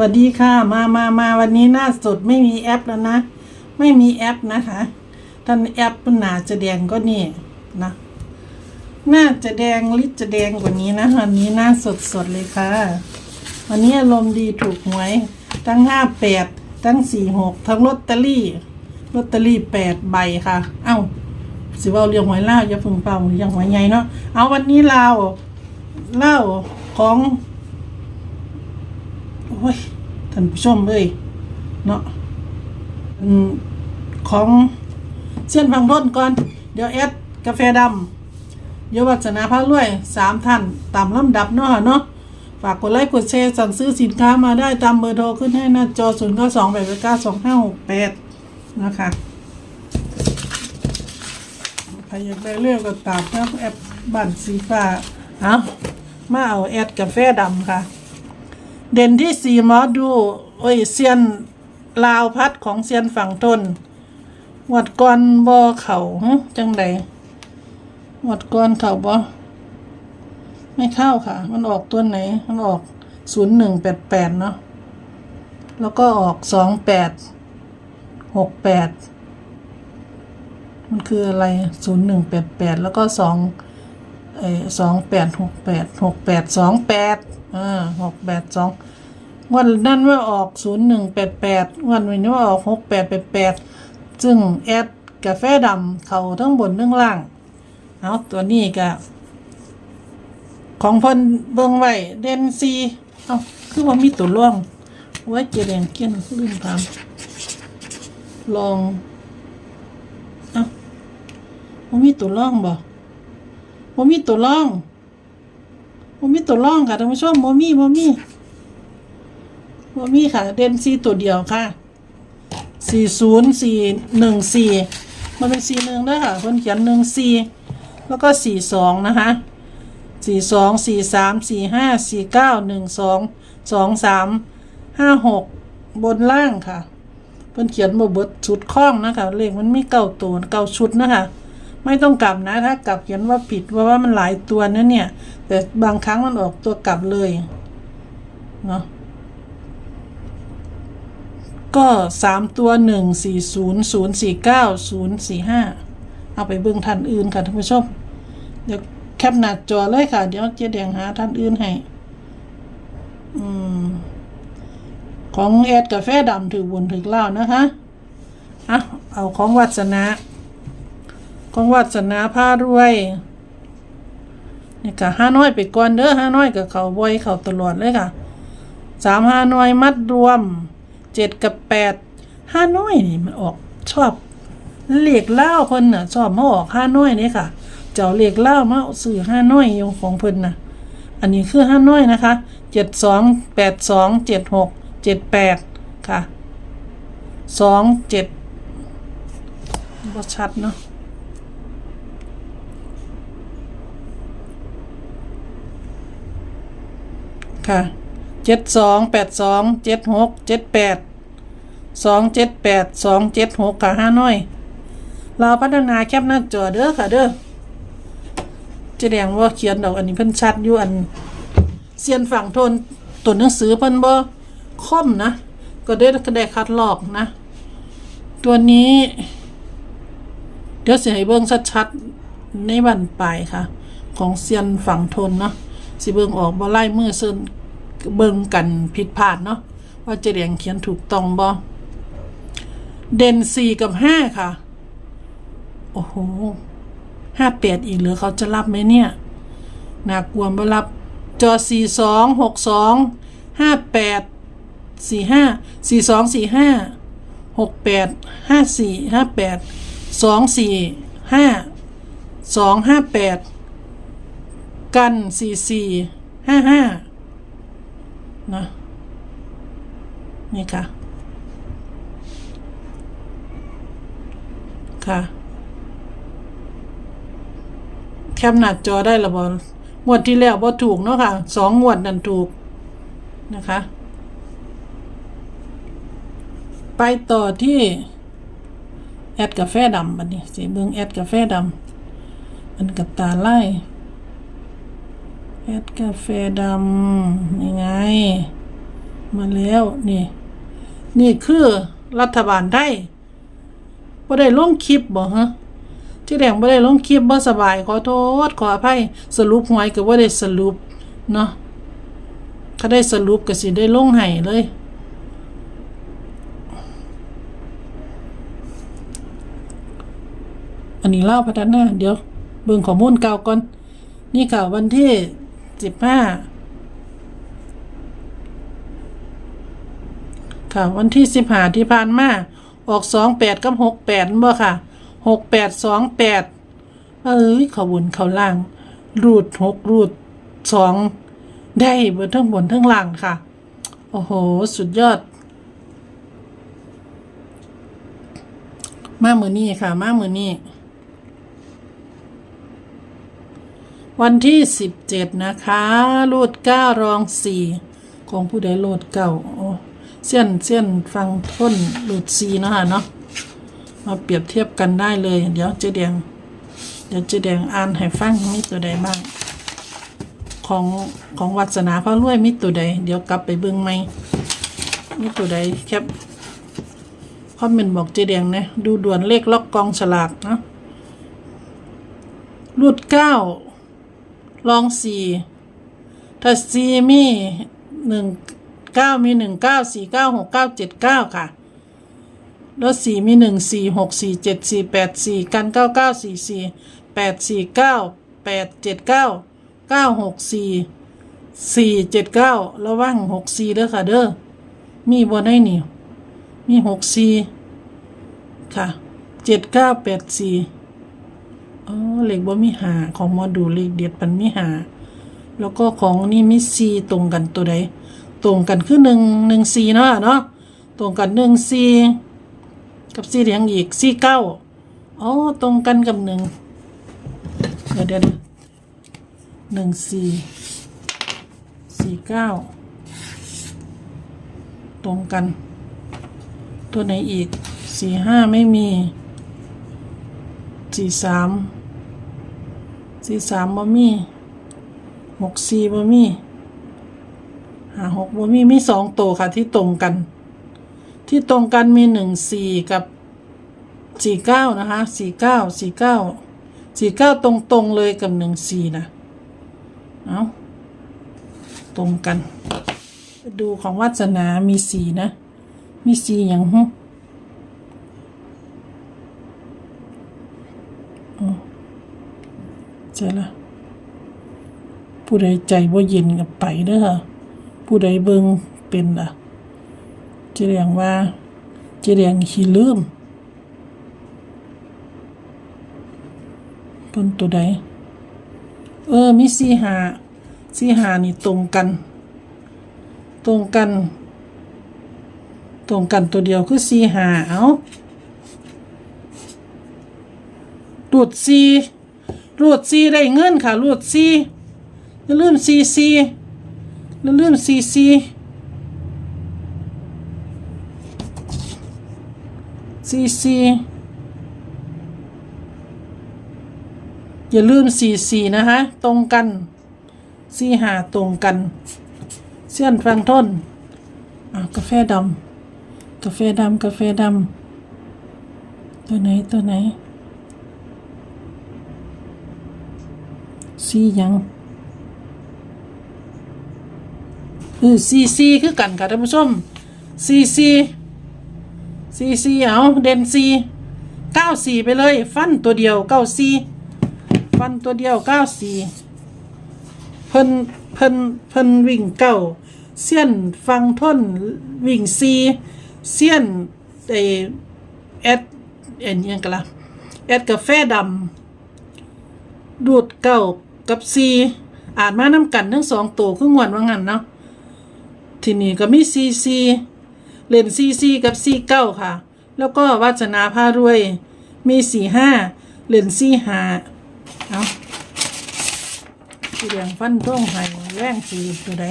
วัสดีค่ะ มามามาวันนี้หน้าสดไม่มีแอปแล้วนะ ไม่มีแอปนะคะท่านแอปมันหนาจะแดงก็นี่นะหน่าจะแดงลิจะแดงกว่านี้นะวันนี้หน้าสดสดเลยค่ะ วันนี้อารมณ์ดีถูกหวยทั้งห้าแปดทั้งสี่หกทั้งลอตเตอรี่ลอตเตอรี่แปดใบค่ะ เอ้าสิว่าเรียงหวยเล่าอย่าพึ่งเป่าเรียงหวยใหญ่เนาะเอาวันนี้ลาวเล่าของ อ้ยท่านผู้ชมเลยเนาะอืมของเส้นฟังต้นก่อน เดี๋ยวแอดกาแฟดำเดี๋ยววัฒนาพระรวยสามท่าน ตามลำดับเนาะเนาะฝากกดไลค์กดแชร์สั่งซื้อสินค้ามาได้ตามเบอร์โทรขึ้นให้หน้าจอ 0 9 2 8 9 2 5 6 8 นะคะใครอยากได้เรื่องก็ตามนะแอปบ้านสีฟ้า เอามาเอาแอดกาแฟดำค่ะ เด่นที่สี่หมอดูโอ้ยเซียนลาวพัดของเซียนฝั่งทนวัดก่อนบอเข่าจังใดวัดก่อนเข่าบอไม่เข้าค่ะ มันออกตัวไหน มันออกศูนย์หนึ่งแปดแปดเนาะแล้วก็ออกสองแปดหกแปดมันคืออะไรศูนย์หนึ่งแปดแปดแล้วก็สอง เอสองแปดหกแปดหกแปดสองแปดอ่าหกแปดสองวันนั้นว่าออกศูนย์หนึ่งแปดแปดวันนี้ว่าออกหกแปดแปดแปดซึ่งแอดกาแฟดำเขาทั้งบนทั้งล่างเอาตัวนี้ก็ของเพิ่นเบิ่งไว้เดนซีเอาคือว่ามีตัวร่องไว้เจแดงเกี้ยนลืมถามลองเอาบ่มีตัวร่องบ่ บ่มีตัวร่องบ่มีตัวร่องค่ะท่านผู้ชมบ่มีบ่มีบ่มีค่ะ เด่นซีตัวเดียวค่ะสี่ศูนย์สี่หนึ่งสี่มันเป็นสี่หนึ่งด้วยค่ะเพิ่นเขียนหนึ่งสี่แล้วก็สี่สองนะคะสี่สองสี่สามสี่ห้าสี่เก้าหนึ่งสองสองสามห้าหกบนล่างค่ะเพิ่นเขียนบ่เบิดชุดข้องนะคะเลขมันมีเก้าตัวเก้าชุดนะคะ ไม่ต้องกลับนะ ถ้ากลับเขียนว่าผิดว่าว่ามันหลายตัวนะเนี่ย แต่บางครั้งมันออกตัวกลับเลยเนาะก็สามตัวหนึ่งสี่ศูนย์ศูนย์สี่เก้าศูนย์สี่ห้าเอาไปเบิ่งท่านอื่นค่ะท่านผู้ชมเดี๋ยวแคปหน้าจอเลยค่ะ เดี๋ยวเจ๊แดงหาท่านอื่นให้อืมของแอดกาแฟดำถือบุญถือเล่านะคะอะเอาของวัสนา ของวัสนาผ้ารวยนี่ค่ะห้าน้อยไปก่อนเด้อห้าน้อยกับเขาบ่อยเขาตลอดเลยค่ะสามห้าน้อยมัดรวมเจ็ดกับแปดห้าน้อยนี่มันออกชอบเหล็กเล่าเพิ่นน่ะ ชอบมาออกห้าน้อยนี่ค่ะ เจ้าเหล็กเล่ามาสื่อห้าน้อยอยู่ของเพิ่นน่ะ อันนี้คือห้าน้อยนะคะเจ็ดสองแปดสองเจ็ดหกเจ็ดแปดค่ะสองเจ็ดบ่ชัดเนาะ ค่ะเจ็ดสองแปดสองเจ็ดหกเจ็ดแปดสองเจ็ดแปดสองเจ็ดหกค่ะห้าน้อย เราพัฒนาแคปหน้าจอเด้อค่ะเด้อเจะแดงว่าเขียนดอกอันนี้เพิ่นชัดอยู่อันเซียนฝั่งทนตัวหนังสือเพิ่นบ่คอมนะ ก็ได้ก็ได้คัดลอกนะ ตัวนี้ เดี๋ยวสิให้เบิ่งชัดๆในบันปลายค่ะ ของเซียนฝั่งทนเนาะ สิเบิ่งออกบ่ไล่มือเส้นเบิ่งกันผิดพลาดเนาะว่าเจะเรียงเขียนถูกต้องบ่เด่นสี่กับห้าค่ะ โอ้โหห้าแปดอีกเหรือเขาจะรับไหมเนี่ยน่ากลัวบ่รับจอสี่สองหกสองห้าแปดสี่ห้าสี่สองสี่ห้าหกแปดห้าสี่ห้าแปดสองสี่ห้าสองห้าแปด กันสี่สี่ห้าห้านะนี่ค่ะ ค่ะ แคปหน้าจอได้ละบอลงวดที่แล้วบ่ถูกเนาะค่ะสองงวดนั่นถูกนะคะ ไปต่อที่ แอดกาแฟดำบัดนี้สีเบิงแอดกาแฟดำมันกับตาไล่ แอดกาแฟดำยังไง มาแล้วนี่ นี่คือรัฐบาลได้บ่ได้ลงคลิปบ่ฮะที่แดงบ่ได้ลงคลิปบ่สบายขอโทษขออภัยสรุปหวยก็บ่ได้สรุปเนาะถ้าได้สรุปก็สิได้ลงให้เลยอันนี้เล่าพัฒนาเดี๋ยวเบิ่งข้อมูลเก่าก่อน นี่ค่ะวันที่ สิบห้าค่ะ วันที่สิบห้าที่ผ่านมา ออกสองแปดกับหกแปดบ่ค่ะหกแปดสองแปดเอ้ยเขาบนเขาล่าง รูดหกรูดสองได้บนทั้งบนทั้งล่างค่ะ โอ้โห สุดยอด มามือนี้ค่ะ มามือนี้ วันที่สิบเจ็ดนะคะรูดเก้ารองสี่ของผู้ใดโหลดเก่าโอ้เส้นเส้นฟังท้นรูดสี่เนาะคะเนาะมาเปรียบเทียบกันได้เลย เดี๋ยวเจ๊แดงเดี๋ยวเจ๊แดงอ่านให้ฟังมีตัวใดบ้าง ของของวัสนาพระรวยมีตัวใด เดี๋ยวกลับไปเบิ่งไหมมีตัวใดแคปคอมเมนต์บอกเจ๊แดงนะดูด่วนเลขล็อกกองฉลากนะรูดเก้า ลองสี่ถ้าสี่มีหนึ่งเก้ามีหนึ่งเก้าสี่เก้าหกเก้าเจ็ดเก้าค่ะ แล้วสี่มีหนึ่งสี่หกสี่เจ็ดสี่แปดสี่กันเก้าเก้าสี่สี่แปดสี่เก้าแปดเจ็ดเก้าเก้าหกสี่สี่เจ็ดเก้าระว่างหกสี่เด้อค่ะเด้อมีบนได้หนี่มีหกสี่ค่ะเจ็ดเก้าแปดสี่ อ๋อเหล็กบ่มีหาของหมอดูเหล็กเด็ดปันมีหาแล้วก็ของนี่มีซีตรงกันตัวใดตรงกันคือหนึ่งหนึ่งซีเนาะเนาะตรงกันหนึ่งซีกับซีเหลียงอีกซีเก้าอ๋อตรงกันกับหนึ่งเดี๋ยวเดี๋ยวหนึ่งซีสี่เก้าตรงกัน ตัวไหนอีกสี่ห้าไม่มี สี่สามสี่สามบ่มีหกสี่บ่มีหาหกบ่มีมีสองตัวค่ะที่ตรงกัน ที่ตรงกันมีหนึ่งสี่กับสี่เก้านะคะสี่เก้าสี่เก้าสี่เก้าตรงตรงเลยกับหนึ่งสี่นะเอาตรงกัน ดูของวัสนามีสี่นะ มีสี่อย่างหึ เจอละ ผู้ใดใจว่าเย็นกับไปเด้อค่ะ ผู้ใดเบิงเป็นอะเจเรียงว่าเจเรียงขี้ลืมเป็นตัวใด เออมีสีหาสีหานี่ตรงกัน ตรงกัน ตรงกันตัวเดียวคือสีหาเอาดูดซีรูดซีได้เงินค่ะรูดซี อย่าลืมซีซีอย่าลืมซีซีซีซีอย่าลืมซีซีนะคะ ตรงกันซีหาตรงกัน เส้นฟังทนอะกาแฟดำกาแฟดำกาแฟดำตัวไหนตัวไหนซียัง เออซีซีคือกันค่ะท่านผู้ชมซีซีซีซีเอาเด่นซีเก้าสี่ไปเลย ฟันตัวเดียวเก้าซีฟันตัวเดียวเก้าสี่เพิ่นเพิ่นเพิ่นวิ่งเก้าเสี้ยนฟังท่นวิ่งซีเสี้ยนไอแอดเอ็นยังกันละแอดกาแฟดำดูดเก้ากับซีอ่านมาน้ำกันทั้งสองตัวคืองวนว่างั้นเนาะ ทีนี้ก็มีซีซีเลนซีซีกับซีเก้าค่ะ แล้วก็วาสนาพารวย มีสี่ห้าเลนซีห้าเอาสีแดงฟันท่งไห้แรงสีตัวใด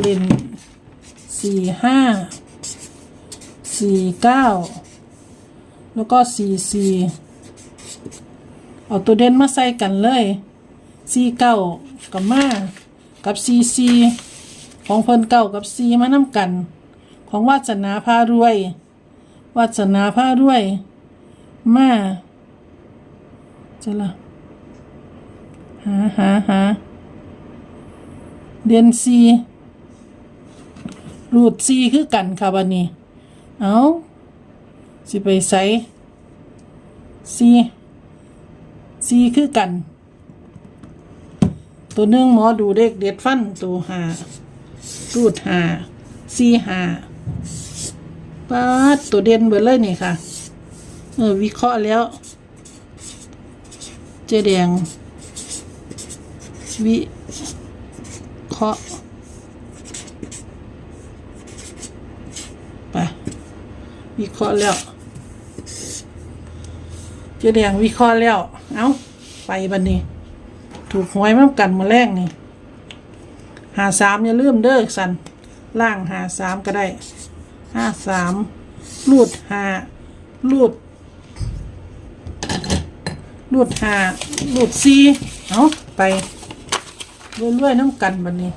เลนสี่ห้าสี่เก้าแล้วก็สี่สี่เอาตัวเด่นมาใส่กันเลยซีเก้ากับมากับซีซี ของเพิ่นเก้ากับซีมาน้ำกัน ของวาสนาพารวย วาสนาพารวย มาจะละหาหาหาเดือนซีรูดซีคือกันค่ะบันนี้ เอาสิไปใส่ซีซีคือกัน ตัวหนึ่งหมอดูเด็กเด็ดฟันตัวหา รูดหาซีหาปาดตัวเด่นเบิดเลยนี่ค่ะ เออ วิเคราะห์แล้ว เจแดง วิเคราะห์ไปวิเคราะห์แล้ว เจแดงวิเคราะห์แล้ว เอาไปบันนี้ ถูกหวยมากันมาแรกนี่ หาสามอย่าลืมเด้อสันล่างหาสามก็ได้ห้าสามรูดหารูดรูดหารูดซีเอาไปเรื่อยๆน้ำกันบันนี้